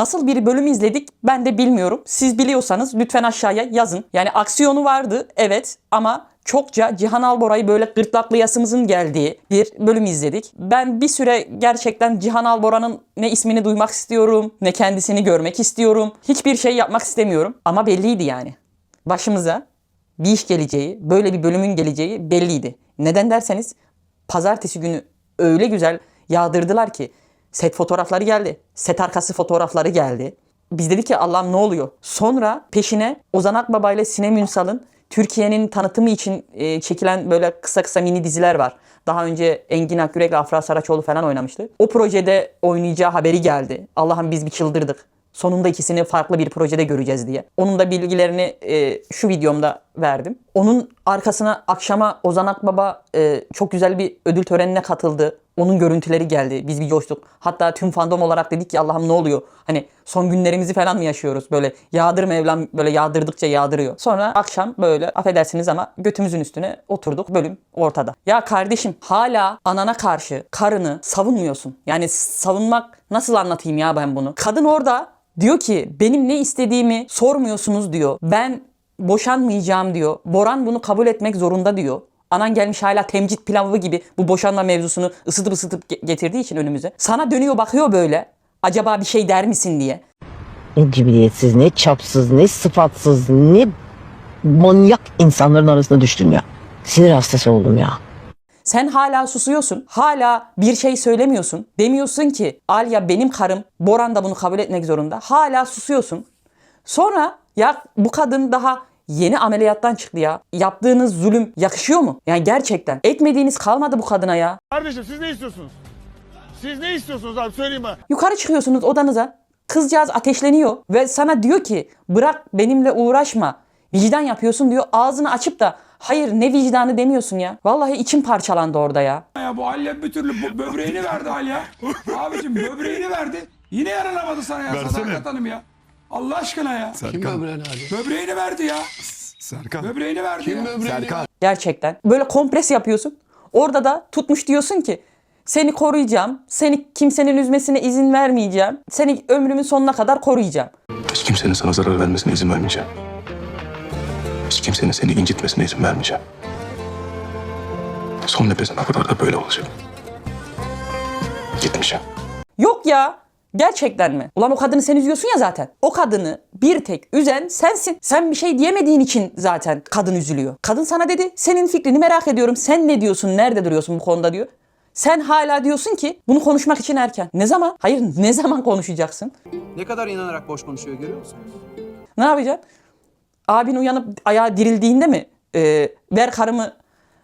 Nasıl bir bölüm izledik ben de bilmiyorum. Siz biliyorsanız lütfen aşağıya yazın. Yani aksiyonu vardı evet ama çokça Cihan Albora'yı böyle gırtlaklayasımızın geldiği bir bölüm izledik. Ben bir süre gerçekten Cihan Albora'nın ne ismini duymak istiyorum, ne kendisini görmek istiyorum. Hiçbir şey yapmak istemiyorum ama belliydi yani. Başımıza bir iş geleceği, böyle bir bölümün geleceği belliydi. Neden derseniz pazartesi günü öyle güzel yağdırdılar ki set fotoğrafları geldi. Set arkası fotoğrafları geldi. Biz dedik ki Allah'ım ne oluyor? Sonra peşine Ozan Akbaba ile Sinem Ünsal'ın Türkiye'nin tanıtımı için e, çekilen böyle kısa kısa mini diziler var. Daha önce Engin Akyürek ile Afra Saraçoğlu falan oynamıştı. O projede oynayacağı haberi geldi. Allah'ım biz bir çıldırdık. Sonunda ikisini farklı bir projede göreceğiz diye. Onun da bilgilerini e, şu videomda verdim. Onun arkasına akşama Ozan Akbaba e, çok güzel bir ödül törenine katıldı. Onun görüntüleri geldi. Biz bir coştuk. Hatta tüm fandom olarak dedik ki Allah'ım ne oluyor? Hani son günlerimizi falan mı yaşıyoruz? Böyle yağdır Mevlam böyle yağdırdıkça yağdırıyor. Sonra akşam böyle affedersiniz ama götümüzün üstüne oturduk. Bölüm ortada. Ya kardeşim hala anana karşı karını savunmuyorsun. Yani savunmak nasıl anlatayım ya ben bunu? Kadın orada diyor ki benim ne istediğimi sormuyorsunuz diyor. Ben boşanmayacağım diyor. Boran bunu kabul etmek zorunda diyor. Anan gelmiş hala temcit pilavı gibi bu boşanma mevzusunu ısıtıp ısıtıp ge- getirdiği için önümüze. Sana dönüyor bakıyor böyle. Acaba bir şey der misin diye. Ne cibiliyetsiz, ne çapsız, ne sıfatsız, ne manyak insanların arasında düştüm ya. Sinir hastası oldum ya. Sen hala susuyorsun. Hala bir şey söylemiyorsun. Demiyorsun ki Alya benim karım. Boran da bunu kabul etmek zorunda. Hala susuyorsun. Sonra ya bu kadın daha yeni ameliyattan çıktı ya. Yaptığınız zulüm yakışıyor mu? Yani gerçekten. Etmediğiniz kalmadı bu kadına ya. Kardeşim siz ne istiyorsunuz? Siz ne istiyorsunuz abi söyleyin bana. Yukarı çıkıyorsunuz odanıza. Kızcağız ateşleniyor ve sana diyor ki bırak benimle uğraşma. Vicdan yapıyorsun diyor. Ağzını açıp da hayır ne vicdanı demiyorsun ya. Vallahi içim parçalandı orada ya. ya bu Alya bir türlü bu böbreğini verdi Alya. Abicim böbreğini verdi. Yine yaranamadı sana ya Versene. Sadakat Hanım ya. Allah aşkına ya. Serkan. böbreğini abi? Böbreğini verdi ya. Serkan. Böbreğini verdi ya. Serkan. Gerçekten. Böyle kompres yapıyorsun. Orada da tutmuş diyorsun ki seni koruyacağım. Seni kimsenin üzmesine izin vermeyeceğim. Seni ömrümün sonuna kadar koruyacağım. Hiç kimsenin sana zarar vermesine izin vermeyeceğim. Hiç kimsenin seni incitmesine izin vermeyeceğim. Son nefesime kadar da böyle olacak. Gitmeyeceğim. Yok ya. Gerçekten mi? Ulan o kadını sen üzüyorsun ya zaten. O kadını bir tek üzen sensin. Sen bir şey diyemediğin için zaten kadın üzülüyor. Kadın sana dedi senin fikrini merak ediyorum. Sen ne diyorsun? Nerede duruyorsun bu konuda diyor. Sen hala diyorsun ki bunu konuşmak için erken. Ne zaman? Hayır ne zaman konuşacaksın? Ne kadar inanarak boş konuşuyor görüyor musunuz? Ne yapacaksın? Abin uyanıp ayağa dirildiğinde mi? e, ver karımı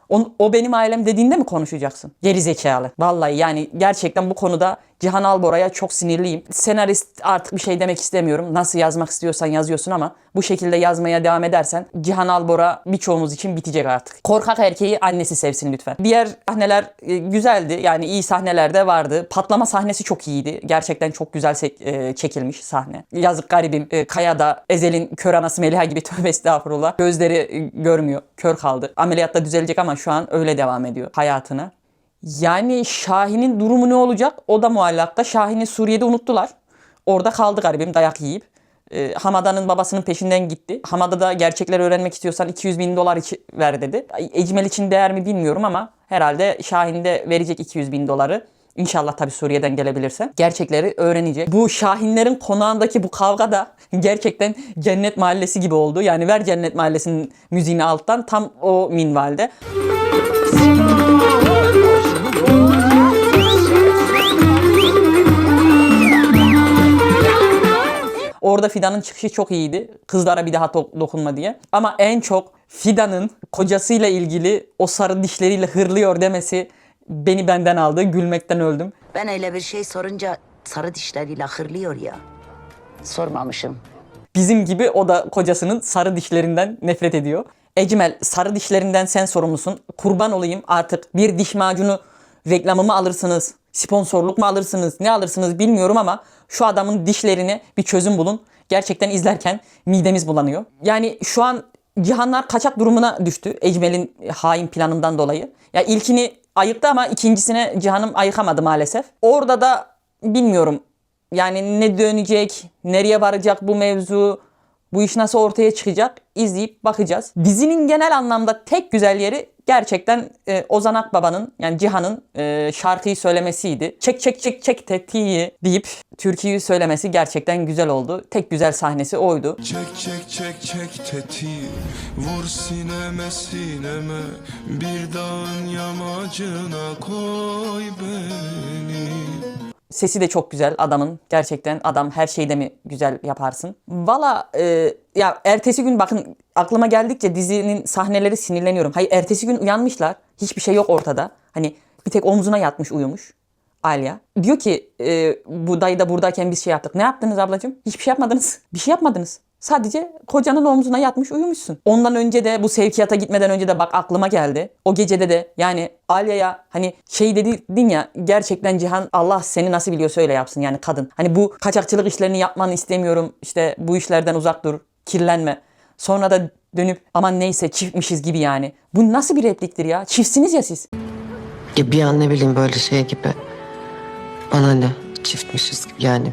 o, o benim ailem dediğinde mi konuşacaksın? Geri zekalı. Vallahi yani gerçekten bu konuda Cihan Albora'ya çok sinirliyim. Senarist artık bir şey demek istemiyorum. Nasıl yazmak istiyorsan yazıyorsun ama bu şekilde yazmaya devam edersen Cihan Albora birçoğumuz için bitecek artık. Korkak erkeği annesi sevsin lütfen. Diğer sahneler e, güzeldi. Yani iyi sahneler de vardı. Patlama sahnesi çok iyiydi. Gerçekten çok güzel e, çekilmiş sahne. Yazık garibim. E, Kaya'da Ezel'in kör anası Meliha gibi tövbe estağfurullah. Gözleri e, görmüyor. Kör kaldı. Ameliyatta düzelecek ama şu an öyle devam ediyor hayatına. Yani Şahin'in durumu ne olacak? O da muallakta. Şahin'i Suriye'de unuttular. Orada kaldı garibim dayak yiyip. Ee, Hamada'nın babasının peşinden gitti. Hamada da gerçekleri öğrenmek istiyorsan 200 bin dolar ver dedi. Ecmel için değer mi bilmiyorum ama herhalde Şahin de verecek 200 bin doları. İnşallah tabii Suriye'den gelebilirse. Gerçekleri öğrenecek. Bu Şahinlerin konağındaki bu kavga da gerçekten Cennet Mahallesi gibi oldu. Yani ver Cennet Mahallesi'nin müziğini alttan tam o minvalde. Orada Fidan'ın çıkışı çok iyiydi. Kızlara bir daha dokunma diye. Ama en çok Fidan'ın kocasıyla ilgili o sarı dişleriyle hırlıyor demesi beni benden aldı. Gülmekten öldüm. Ben öyle bir şey sorunca sarı dişleriyle hırlıyor ya. Sormamışım. Bizim gibi o da kocasının sarı dişlerinden nefret ediyor. Ecmel sarı dişlerinden sen sorumlusun. Kurban olayım artık bir diş macunu reklamı mı alırsınız? Sponsorluk mu alırsınız? Ne alırsınız bilmiyorum ama şu adamın dişlerine bir çözüm bulun. Gerçekten izlerken midemiz bulanıyor. Yani şu an Cihanlar kaçak durumuna düştü Ecmel'in hain planından dolayı. Ya ilkini ayıktı ama ikincisine Cihan'ım ayıkamadı maalesef. Orada da bilmiyorum Yani ne dönecek, nereye varacak bu mevzu, bu iş nasıl ortaya çıkacak izleyip bakacağız. Dizinin genel anlamda tek güzel yeri gerçekten e, Ozan Akbaba'nın yani Cihan'ın e, şarkıyı söylemesiydi. Çek çek çek çek tetiği deyip türküyü söylemesi gerçekten güzel oldu. Tek güzel sahnesi oydu. Çek çek çek çek tetiği Vur sineme sineme Bir dağın yamacına koy beni Sesi de çok güzel adamın. Gerçekten adam her şeyde mi güzel yaparsın. Valla e, ya ertesi gün bakın aklıma geldikçe dizinin sahneleri sinirleniyorum. Hayır ertesi gün uyanmışlar. Hiçbir şey yok ortada. Hani bir tek omzuna yatmış uyumuş. Alya. Diyor ki e, bu dayı da buradayken biz şey yaptık. Ne yaptınız ablacığım? Hiçbir şey yapmadınız. Bir şey yapmadınız. Sadece kocanın omzuna yatmış uyumuşsun. Ondan önce de bu sevkiyata gitmeden önce de bak aklıma geldi. O gecede de yani Alya'ya hani şey dedin ya gerçekten Cihan Allah seni nasıl biliyorsa öyle yapsın yani kadın. Hani bu kaçakçılık işlerini yapmanı istemiyorum. İşte bu işlerden uzak dur. Kirlenme. Sonra da dönüp aman neyse çiftmişiz gibi yani. Bu nasıl bir repliktir ya? Çiftsiniz ya siz. Ya bir an ne bileyim böyle şey gibi. Bana ne çiftmişiz gibi yani.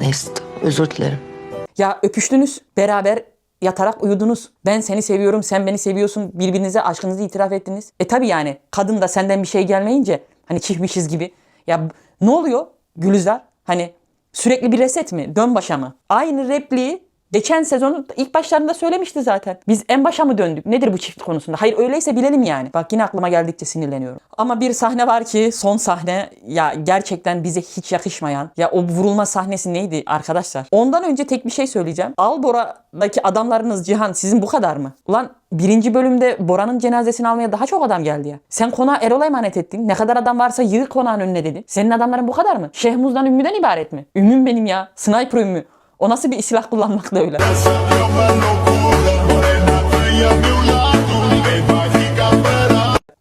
Neyse özür dilerim. Ya öpüştünüz, beraber yatarak uyudunuz. Ben seni seviyorum, sen beni seviyorsun. Birbirinize aşkınızı itiraf ettiniz. E tabi yani kadın da senden bir şey gelmeyince hani çiftmişiz gibi. Ya ne oluyor Gülizar? Hani sürekli bir reset mi? Dön başa mı? Aynı repliği geçen sezonun ilk başlarında söylemişti zaten. Biz en başa mı döndük? Nedir bu çift konusunda? Hayır öyleyse bilelim yani. Bak yine aklıma geldikçe sinirleniyorum. Ama bir sahne var ki son sahne ya gerçekten bize hiç yakışmayan. Ya o vurulma sahnesi neydi arkadaşlar? Ondan önce tek bir şey söyleyeceğim. Albora'daki adamlarınız Cihan sizin bu kadar mı? Ulan birinci bölümde Bora'nın cenazesini almaya daha çok adam geldi ya. Sen konağı Erol'a emanet ettin. Ne kadar adam varsa yığ konağın önüne dedi. Senin adamların bu kadar mı? Şehmuz'dan Ümmü'den ibaret mi? Ümmüm benim ya. Sniper Ümmü. O nasıl bir silah kullanmak da öyle.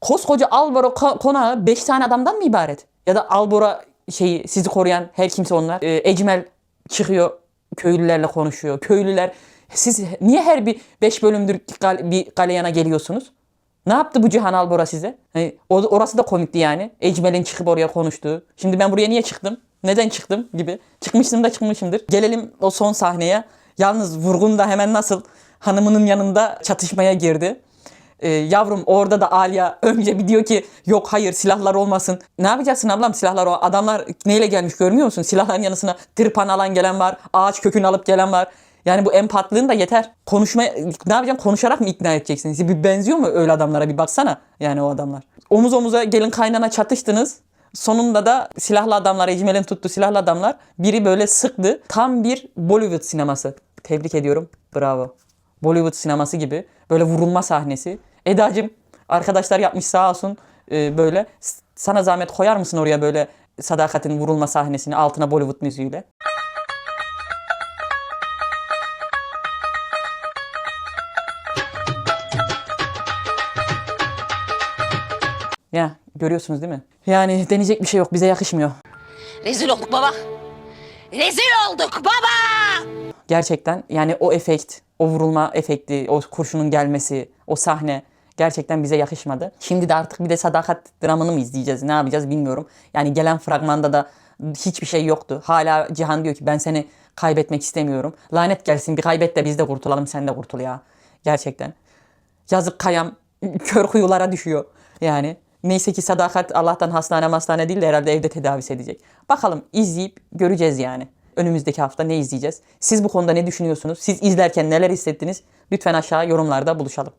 Koskoca Albora ko- konağı 5 tane adamdan mı ibaret? Ya da Albora şeyi sizi koruyan her kimse onlar. Ee, Ecmel çıkıyor köylülerle konuşuyor. Köylüler siz niye her bir 5 bölümdür gal- bir galeyana geliyorsunuz? Ne yaptı bu Cihan Albora size? Hani orası da komikti yani. Ecmel'in çıkıp oraya konuştuğu. Şimdi ben buraya niye çıktım? Neden çıktım gibi. Çıkmıştım da çıkmışımdır. Gelelim o son sahneye. Yalnız Vurgun da hemen nasıl hanımının yanında çatışmaya girdi. Ee, yavrum orada da Alya önce bir diyor ki yok hayır silahlar olmasın. Ne yapacaksın ablam silahlar o adamlar neyle gelmiş görmüyor musun? Silahların yanısına tırpan alan gelen var. Ağaç kökünü alıp gelen var. Yani bu empatlığın da yeter. Konuşma ne yapacaksın? Konuşarak mı ikna edeceksin? Bir benziyor mu öyle adamlara bir baksana. Yani o adamlar. Omuz omuza gelin kaynana çatıştınız. Sonunda da silahlı adamlar, Ecmel'in tuttu silahlı adamlar. Biri böyle sıktı. Tam bir Bollywood sineması. Tebrik ediyorum. Bravo. Bollywood sineması gibi. Böyle vurulma sahnesi. Eda'cığım arkadaşlar yapmış sağ olsun Ee, böyle. Sana zahmet koyar mısın oraya böyle sadakatin vurulma sahnesini altına Bollywood müziğiyle? Ya görüyorsunuz değil mi? Yani deneyecek bir şey yok. Bize yakışmıyor. Rezil olduk baba. Rezil olduk baba. Gerçekten yani o efekt, o vurulma efekti, o kurşunun gelmesi, o sahne gerçekten bize yakışmadı. Şimdi de artık bir de sadakat dramını mı izleyeceğiz, ne yapacağız bilmiyorum. Yani gelen fragmanda da hiçbir şey yoktu. Hala Cihan diyor ki ben seni kaybetmek istemiyorum. Lanet gelsin bir kaybet de biz de kurtulalım sen de kurtul ya. Gerçekten. Yazık kayam kör kuyulara düşüyor. Yani neyse ki sadakat Allah'tan hastane hastane değil de herhalde evde tedavisi edecek. Bakalım izleyip göreceğiz yani. Önümüzdeki hafta ne izleyeceğiz? Siz bu konuda ne düşünüyorsunuz? Siz izlerken neler hissettiniz? Lütfen aşağı yorumlarda buluşalım.